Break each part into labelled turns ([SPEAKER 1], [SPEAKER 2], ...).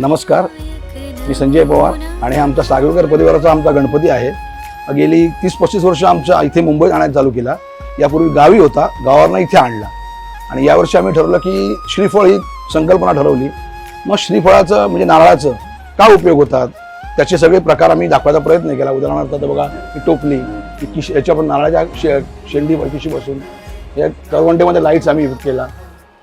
[SPEAKER 1] नमस्कार. मी संजय पवार आणि आमचा सागरकर परिवाराचा आमचा गणपती आहे. गेली तीस पस्तीस वर्ष आमच्या इथे मुंबईत आणायला चालू केला. यापूर्वी गावी होता गावावरनं इथे आणला. आणि यावर्षी आम्ही ठरवलं की श्रीफळ ही संकल्पना ठरवली. मग श्रीफळाचं म्हणजे नारळाचं का उपयोग होतात? त्याचे सगळे प्रकार आम्ही दाखवायचा प्रयत्न केला. उदाहरणार्थ आता बघा ही टोपली की किश याच्या पण नारळाच्या शे शेंडी किशी बसून या करवंटेमध्ये लाईट्स आम्ही केला.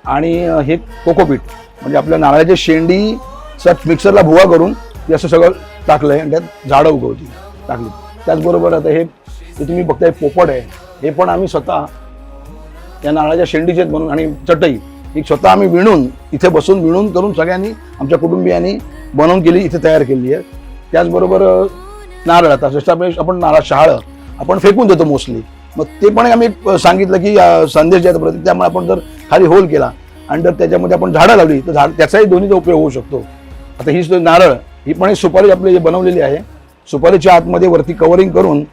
[SPEAKER 1] आणि हे कोकोपीट म्हणजे आपल्या नारळाच्या शेंडी सट मिक्सरला भुवा करून ते असं सगळं टाकलं आहे आणि त्यात झाडं उगवली टाकली. त्याचबरोबर आता हे तुम्ही बघताय पोपट आहे हे पण आम्ही स्वतः त्या नारळाच्या शेंडीचे बनवून आणि चटई ही स्वतः आम्ही विणून इथे बसून विणून करून सगळ्यांनी आमच्या कुटुंबियांनी बनवून केली इथे तयार केली आहे. त्याचबरोबर नारळ आता जसं आपण नारळ शहाळं आपण फेकून देतो मोस्टली. मग ते पण आम्ही सांगितलं की संदेश द्यायचा प्रति त्यामुळे आपण जर खाली होल केला आणि जर त्याच्यामध्ये आपण झाडं लावली तर झाड त्याचाही दोन्हीचा उपयोग होऊ शकतो. आता ही सुद्धा नारळ ही पण एक सुपारी आपली जे बनवलेली आहे. सुपारीच्या आतमध्ये वरती कवरिंग करून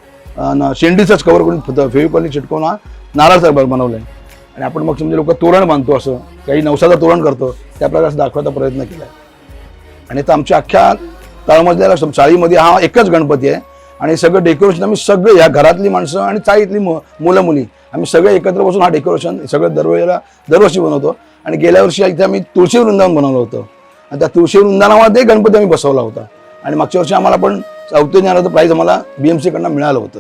[SPEAKER 1] शेंडीचंच कवर करून फेविकॉलनी चिटकवून हा नारळाचं बनवलं आहे आणि आपण मग समजा लोक तोरण बांधतो असं काही नवसाचं तोरण करतो त्या प्रकारचं दाखवायचा प्रयत्न केला आहे आणि तर आमच्या अख्ख्या तळमजल्याला चाळीमध्ये हा एकच गणपती आहे. आणि सगळं डेकोरेशन आम्ही सगळे या घरातली माणसं आणि चाळीतली मु मुलं मुली आम्ही सगळे एकत्र बसून हा डेकोरेशन सगळं दरवेळेला दरवर्षी बनवतो. आणि गेल्या वर्षी इथे आम्ही तुळशी वृंदावन बनवलं होतं. आणि त्या तुळशी वृंदावनामध्ये गणपती आम्ही बसवला होता. आणि मागच्या वर्षी आम्हाला पण चौथे ज्ञानाचं प्राईज आम्हाला बी एम सीकडनं मिळालं होतं.